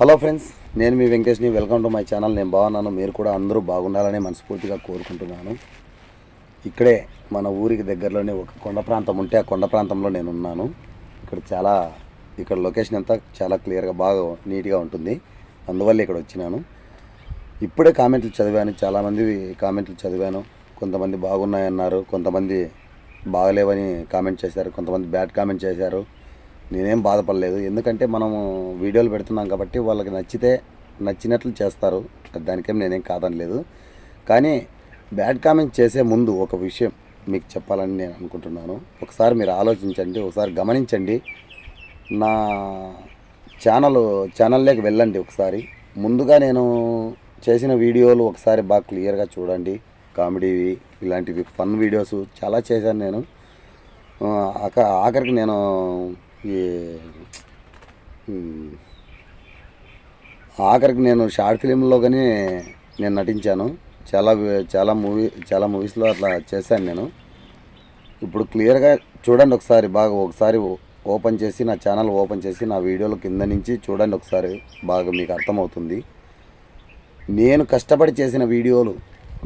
Hello friends నేను మీ వెంకటేష్ని. Welcome to my channel. నేను బాగున్నాను. మీరు కూడా అందరూ బాగుండాలని మనస్ఫూర్తిగా కోరుకుంటున్నాను. ఇక్కడే మన ఊరికి దగ్గరలోనే ఒక కొండ ప్రాంతం ఉంటే ఆ కొండ ప్రాంతంలో నేను ఉన్నాను ఇక్కడ చాలా ఇక్కడ లొకేషన్ అంతా చాలా క్లియర్గా బాగా నీట్గా ఉంటుంది. అందువల్ల ఇక్కడ వచ్చినాను. ఇప్పుడే కామెంట్లు చదివాను. చాలామంది కామెంట్లు చదివాను. కొంతమంది బాగున్నాయన్నారు. కొంతమంది బాగలేవని కామెంట్ చేశారు. కొంతమంది బ్యాడ్ కామెంట్ చేశారు. నేనేం బాధపడలేదు. ఎందుకంటే మనము వీడియోలు పెడుతున్నాం కాబట్టి వాళ్ళకి నచ్చితే నచ్చినట్లు చేస్తారు. దానికేం నేనేం కాదనలేదు. కానీ బ్యాడ్ కామెంట్ చేసే ముందు ఒక విషయం మీకు చెప్పాలని నేను అనుకుంటున్నాను. ఒకసారి మీరు ఆలోచించండి ఒకసారి గమనించండి. నా ఛానల్ ఛానల్లోకి వెళ్ళండి ఒకసారి. ముందుగా నేను చేసిన వీడియోలు ఒకసారి బాగా క్లియర్గా చూడండి. కామెడీవి ఇలాంటివి ఫన్ వీడియోస్ చాలా చేశాను నేను. ఆఖరికి నేను ఈ ఆఖరికి నేను షార్ట్ ఫిలింలో కానీ నేను నటించాను. చాలా చాలా మూవీ చాలా మూవీస్లో అట్లా చేశాను నేను. ఇప్పుడు క్లియర్గా చూడండి ఒకసారి బాగా ఒకసారి ఓపెన్ చేసి నా ఛానల్ ఓపెన్ చేసి నా వీడియోలు కింద నుంచి చూడండి ఒకసారి బాగా మీకు అర్థమవుతుంది. నేను కష్టపడి చేసిన వీడియోలు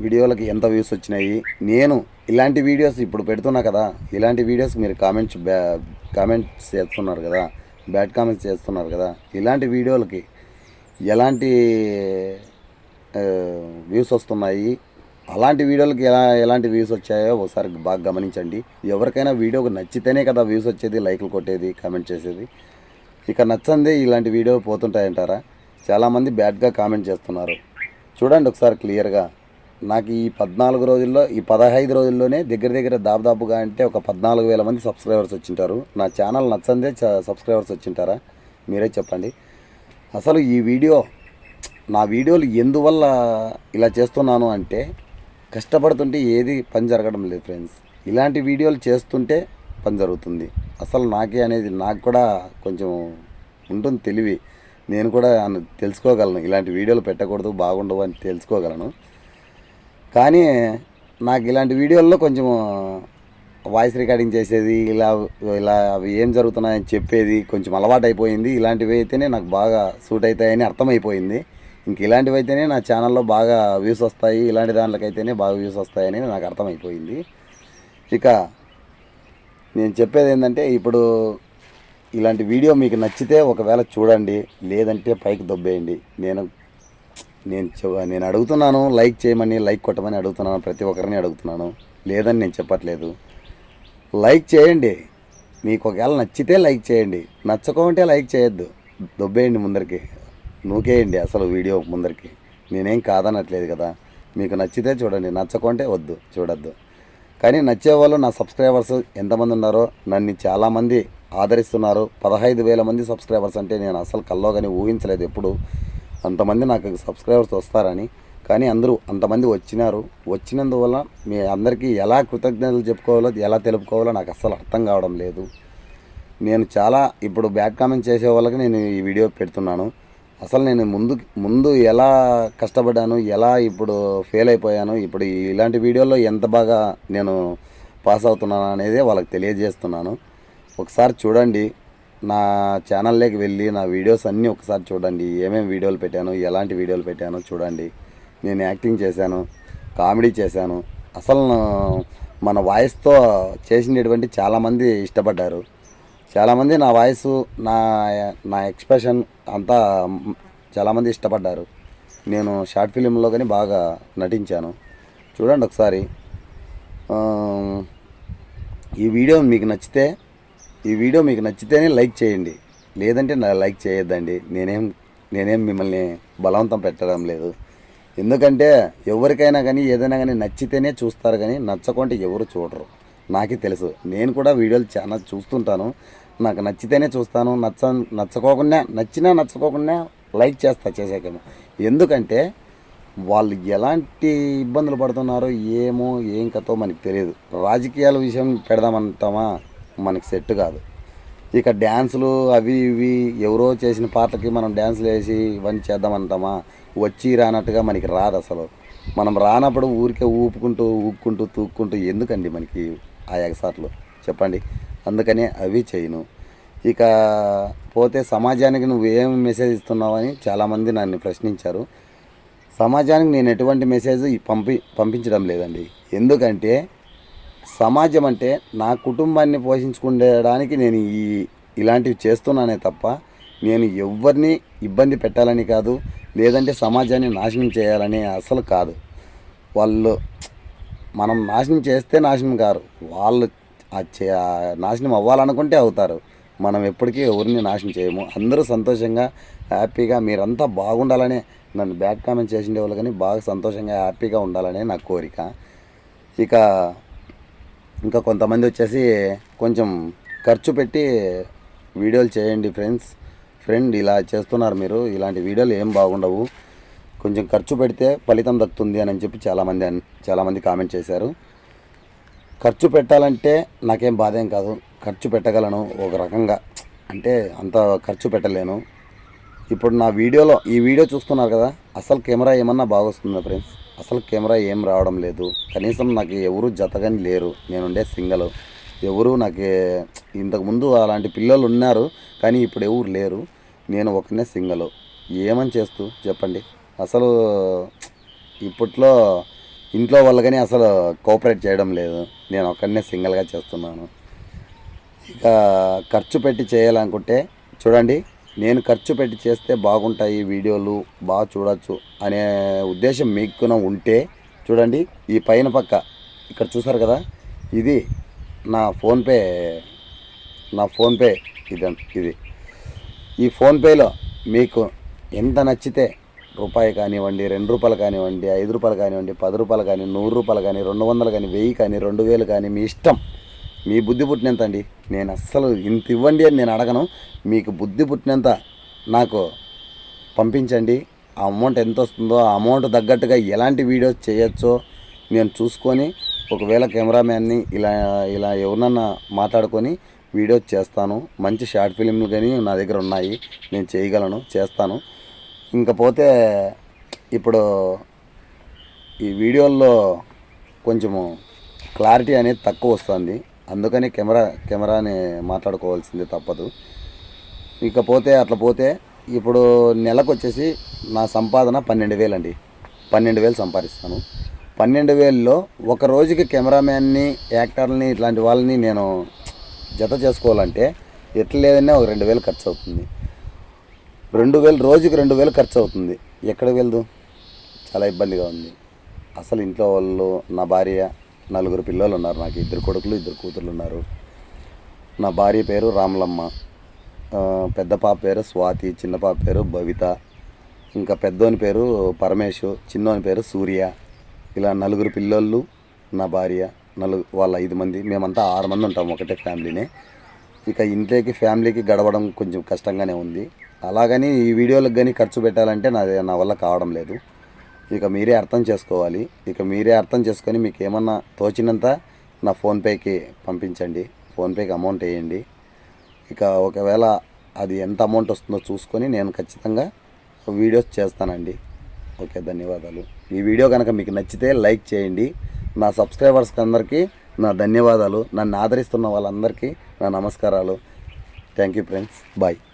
వీడియోలకి ఎంత వ్యూస్ వచ్చినాయి నేను ఇలాంటి వీడియోస్ ఇప్పుడు పెడుతున్నా కదా ఇలాంటి వీడియోస్ మీరు కామెంట్స్ బ్యా కామెంట్స్ చేస్తున్నారు కదా బ్యాడ్ కామెంట్స్ చేస్తున్నారు కదా ఇలాంటి వీడియోలకి ఎలాంటి వ్యూస్ వస్తున్నాయి అలాంటి వీడియోలకి ఎలా ఎలాంటి వ్యూస్ వచ్చాయో ఒకసారి బాగా గమనించండి. ఎవరికైనా వీడియోకి నచ్చితేనే కదా వ్యూస్ వచ్చేది లైక్లు కొట్టేది కామెంట్ చేసేది. ఇక నచ్చందే ఇలాంటి వీడియోలు పోతుంటాయంటారా? చాలామంది బ్యాడ్గా కామెంట్ చేస్తున్నారు. చూడండి ఒకసారి క్లియర్గా నాకు ఈ పద్నాలుగు రోజుల్లో ఈ పదహైదు రోజుల్లోనే దగ్గర దగ్గర దాదాపుగా అంటే ఒక పద్నాలుగు వేల మంది సబ్స్క్రైబర్స్ వచ్చింటారు. నా ఛానల్ నచ్చందే సబ్స్క్రైబర్స్ వచ్చింటారా? మీరే చెప్పండి. అసలు ఈ వీడియో నా వీడియోలు ఎందువల్ల ఇలా చేస్తున్నాను అంటే కష్టపడుతుంటే ఏది పని జరగడం లేదు ఫ్రెండ్స్ ఇలాంటి వీడియోలు చేస్తుంటే పని జరుగుతుంది. అసలు నాకే అనేది నాకు కూడా కొంచెం ఉంటుంది తెలివి. నేను కూడా తెలుసుకోగలను. ఇలాంటి వీడియోలు పెట్టకూడదు బాగుండవు అని తెలుసుకోగలను. కానీ నాకు ఇలాంటి వీడియోల్లో కొంచెం వాయిస్ రికార్డింగ్ చేసేది ఇలా ఇలా అవి ఏం జరుగుతున్నాయని చెప్పేది కొంచెం అలవాటు అయిపోయింది ఇలాంటివి అయితేనే నాకు బాగా సూట్ అవుతాయని అర్థమైపోయింది. ఇంక ఇలాంటివి అయితేనే నా ఛానల్లో బాగా వ్యూస్ వస్తాయి. ఇలాంటి దాంట్లోకైతేనే బాగా వ్యూస్ వస్తాయని నాకు అర్థమైపోయింది. ఇక నేను చెప్పేది ఏంటంటే ఇప్పుడు ఇలాంటి వీడియో మీకు నచ్చితే ఒకవేళ చూడండి లేదంటే పైకి దొబ్బేయండి. నేను నేను నేను అడుగుతున్నాను లైక్ చేయమని లైక్ కొట్టమని అడుగుతున్నాను ప్రతి ఒక్కరిని అడుగుతున్నాను. లేదని నేను చెప్పట్లేదు. లైక్ చేయండి. మీకు ఒకవేళ నచ్చితే లైక్ చేయండి. నచ్చకుంటే లైక్ చేయొద్దు. దొబ్బేయండి ముందరికి. నూకేయండి అసలు వీడియో ముందరికి. నేనేం కాదనట్లేదు కదా. మీకు నచ్చితే చూడండి. నచ్చకుంటే వద్దు. చూడొద్దు. కానీ నచ్చేవాళ్ళు నా సబ్స్క్రైబర్స్ ఎంతమంది ఉన్నారో నన్ను చాలామంది ఆదరిస్తున్నారు. పదహైదు వేల మంది సబ్స్క్రైబర్స్ అంటే నేను అసలు కల్లో కానీ ఊహించలేదు ఎప్పుడు. అంతమంది నాకు సబ్స్క్రైబర్స్ వస్తారని కానీ అందరూ అంతమంది వచ్చినారు. వచ్చినందువల్ల మీ అందరికీ ఎలా కృతజ్ఞతలు చెప్పుకోవాలో ఎలా తెలుపుకోవాలో నాకు అస్సలు అర్థం కావడం లేదు. నేను చాలా ఇప్పుడు బ్యాడ్ కామెంట్ చేసే వాళ్ళకి నేను ఈ వీడియో పెడుతున్నాను. అసలు నేను ముందు ముందు ఎలా కష్టపడ్డాను ఎలా ఇప్పుడు ఫెయిల్ అయిపోయాను ఇప్పుడు ఇలాంటి వీడియోలో ఎంత బాగా నేను పాస్ అవుతున్నాను అనేది వాళ్ళకి తెలియజేస్తున్నాను. ఒకసారి చూడండి. నా ఛానల్లోకి వెళ్ళి నా వీడియోస్ అన్నీ ఒకసారి చూడండి. ఏమేమి వీడియోలు పెట్టాను ఎలాంటి వీడియోలు పెట్టాను చూడండి. నేను యాక్టింగ్ చేశాను కామెడీ చేశాను. అసలు మన వాయిస్తో చేసినటువంటి చాలామంది ఇష్టపడ్డారు. చాలామంది నా వాయిస్ నా నా ఎక్స్ప్రెషన్ అంతా చాలామంది ఇష్టపడ్డారు. నేను షార్ట్ ఫిలింలో కానీ బాగా నటించాను. చూడండి ఒకసారి. ఈ వీడియో మీకు నచ్చితే ఈ వీడియో మీకు నచ్చితేనే లైక్ చేయండి. లేదంటే నా లైక్ చేయొద్దండి. నేనేం నేనేం మిమ్మల్ని బలవంతం పెట్టడం లేదు. ఎందుకంటే ఎవరికైనా కానీ ఏదైనా కానీ నచ్చితేనే చూస్తారు కానీ నచ్చకుంటే ఎవరు చూడరు. నాకే తెలుసు. నేను కూడా వీడియోలు చాలా చూస్తుంటాను. నాకు నచ్చితేనే చూస్తాను. నచ్చ నచ్చకోకుండా నచ్చినా నచ్చకోకుండా లైక్ చేస్తా చేసాక ఎందుకంటే వాళ్ళు ఎలాంటి ఇబ్బందులు పడుతున్నారో ఏమో ఏం కథో మనకి తెలియదు. రాజకీయాల విషయం పెడదామంటామా? మనకి సెట్ కాదు. ఇక డ్యాన్సులు అవి ఇవి ఎవరో చేసిన పాటలకి మనం డ్యాన్సులు వేసి ఇవన్నీ చేద్దామంటామా? వచ్చి రానట్టుగా మనకి రాదు అసలు. మనం రానప్పుడు ఊరికే ఊపుకుంటూ ఊపుకుంటూ తూక్కుంటూ ఎందుకండి మనకి ఆ ఎగసాట్లు? చెప్పండి. అందుకనే అవి చేయను. ఇక పోతే సమాజానికి నువ్వు ఏం మెసేజ్ ఇస్తున్నావని చాలామంది నన్ను ప్రశ్నించారు. సమాజానికి నేను ఎటువంటి మెసేజ్ పంపి పంపించడం లేదండి. ఎందుకంటే సమాజం అంటే నా కుటుంబాన్ని పోషించుకునేడానికి నేను ఈ ఇలాంటివి చేస్తున్నానే తప్ప నేను ఎవరిని ఇబ్బంది పెట్టాలని కాదు లేదంటే సమాజాన్ని నాశనం చేయాలని అసలు కాదు. వాళ్ళు మనం నాశనం చేస్తే నాశనం కారు. వాళ్ళు ఆ చే ఆ నాశనం అవ్వాలనుకుంటే అవుతారు. మనం ఎప్పటికీ ఎవరిని నాశనం చేయము. అందరూ సంతోషంగా హ్యాపీగా మీరంతా బాగుండాలనే నన్ను బ్యాక్ కామెంట్ చేసిండే వాళ్ళు కానీ బాగా సంతోషంగా హ్యాపీగా ఉండాలనే నా కోరిక. ఇక ఇంకా కొంతమంది వచ్చేసి కొంచెం ఖర్చు పెట్టి వీడియోలు చేయండి ఫ్రెండ్స్. ఫ్రెండ్ ఇలా చేస్తున్నారు మీరు. ఇలాంటి వీడియోలు ఏం బాగుండవు. కొంచెం ఖర్చు పెడితే ఫలితం దక్కుతుంది అని చెప్పి చాలామంది చాలామంది కామెంట్ చేశారు. ఖర్చు పెట్టాలంటే నాకేం బాధ ఏం కాదు. ఖర్చు పెట్టగలను ఒక రకంగా. అంటే అంత ఖర్చు పెట్టలేను. ఇప్పుడు నా వీడియోలో ఈ వీడియో చూస్తున్నారు కదా అసలు కెమెరా ఏమన్నా బాగొస్తుందా ఫ్రెండ్స్? అసలు కెమెరా ఏం రావడం లేదు. కనీసం నాకు ఎవరు జతగాని లేరు. నేనుండే సింగల్. ఎవరు నాకు ఇంతకుముందు అలాంటి పిల్లలు ఉన్నారు కానీ ఇప్పుడు ఎవరు లేరు. నేను ఒకనే సింగల్. ఏమని చేస్తూ? చెప్పండి. అసలు ఇప్పట్లో ఇంట్లో వాళ్ళు కానీ అసలు కోఆపరేట్ చేయడం లేదు. నేను ఒక్కడనే సింగిల్గా చేస్తున్నాను. ఇక ఖర్చు పెట్టి చేయాలనుకుంటే చూడండి నేను ఖర్చు పెట్టి చేస్తే బాగుంటాయి వీడియోలు బాగా చూడొచ్చు అనే ఉద్దేశం మీకున ఉంటే చూడండి ఈ పైన పక్క ఇక్కడ చూసారు కదా? ఇది నా ఫోన్పే నా ఫోన్పే ఇది ఇది. ఈ ఫోన్పేలో మీకు ఎంత నచ్చితే రూపాయి కానివ్వండి రెండు రూపాయలు కానివ్వండి ఐదు రూపాయలు కానివ్వండి పది రూపాయలు కానీ నూరు రూపాయలు కానీ రెండు వందలు కానీ వెయ్యి కానీ రెండు వేలు కానీ మీ ఇష్టం. మీ బుద్ధి పుట్టినంత అండి నేను అస్సలు ఇంత ఇవ్వండి అని నేను అడగను. మీకు బుద్ధి పుట్టినంత నాకు పంపించండి. ఆ అమౌంట్ ఎంత వస్తుందో ఆ అమౌంట్ తగ్గట్టుగా ఎలాంటి వీడియోస్ చేయొచ్చో నేను చూసుకొని ఒకవేళ కెమెరామ్యాన్ని ఇలా ఇలా ఎవరినన్నా మాట్లాడుకొని వీడియోస్ చేస్తాను. మంచి షార్ట్ ఫిలింలు కానీ నా దగ్గర ఉన్నాయి. నేను చేయగలను చేస్తాను. ఇంకపోతే ఇప్పుడు ఈ వీడియోల్లో కొంచెము క్లారిటీ అనేది తక్కువ వస్తుంది. అందుకని కెమెరా కెమెరాని మాట్లాడుకోవాల్సింది తప్పదు. ఇకపోతే అట్లా పోతే ఇప్పుడు నెలకు వచ్చేసి నా సంపాదన పన్నెండు వేలు అండి పన్నెండు వేలు సంపాదిస్తాను. పన్నెండు వేలలో ఒక రోజుకి కెమెరామ్యాన్ని యాక్టర్ని ఇట్లాంటి వాళ్ళని నేను జత చేసుకోవాలంటే ఎట్లా లేదన్నా ఒక రెండు వేలు ఖర్చు అవుతుంది రెండు వేలు రోజుకి రెండు వేలు ఖర్చు అవుతుంది ఎక్కడికి వెళ్దు? చాలా ఇబ్బందిగా ఉంది. అసలు ఇంట్లో వాళ్ళు నా భార్య నలుగురు పిల్లలు ఉన్నారు. నాకు ఇద్దరు కొడుకులు ఇద్దరు కూతుర్లు ఉన్నారు. నా భార్య పేరు రామలమ్మ. పెద్ద పాప పేరు స్వాతి చిన్న పాప పేరు భవిత ఇంకా పెద్దోని పేరు పరమేశు చిన్నోని పేరు సూర్య. ఇలా నలుగురు పిల్లోళ్ళు నా భార్య నలుగు వాళ్ళ ఐదు మంది. మేమంతా ఆరు మంది ఉంటాం ఒకటే ఫ్యామిలీనే. ఇక ఇంట్లోకి ఫ్యామిలీకి గడవడం కొంచెం కష్టంగానే ఉంది. అలాగని ఈ వీడియోలకు కానీ ఖర్చు పెట్టాలంటే నా నా వల్ల కావడం లేదు. ఇక మీరే అర్థం చేసుకోవాలి. ఇక మీరే అర్థం చేసుకొని మీకు ఏమన్నా తోచినంత నా ఫోన్పేకి పంపించండి. ఫోన్పేకి అమౌంట్ వేయండి. ఇక ఒకవేళ అది ఎంత అమౌంట్ వస్తుందో చూసుకొని నేను ఖచ్చితంగా వీడియోస్ చేస్తానండి. ఓకే ధన్యవాదాలు. ఈ వీడియో కనుక మీకు నచ్చితే లైక్ చేయండి. నా సబ్స్క్రైబర్స్కి అందరికీ నా ధన్యవాదాలు. నన్ను ఆదరిస్తున్న వాళ్ళందరికీ నా నమస్కారాలు. Thank you friends bye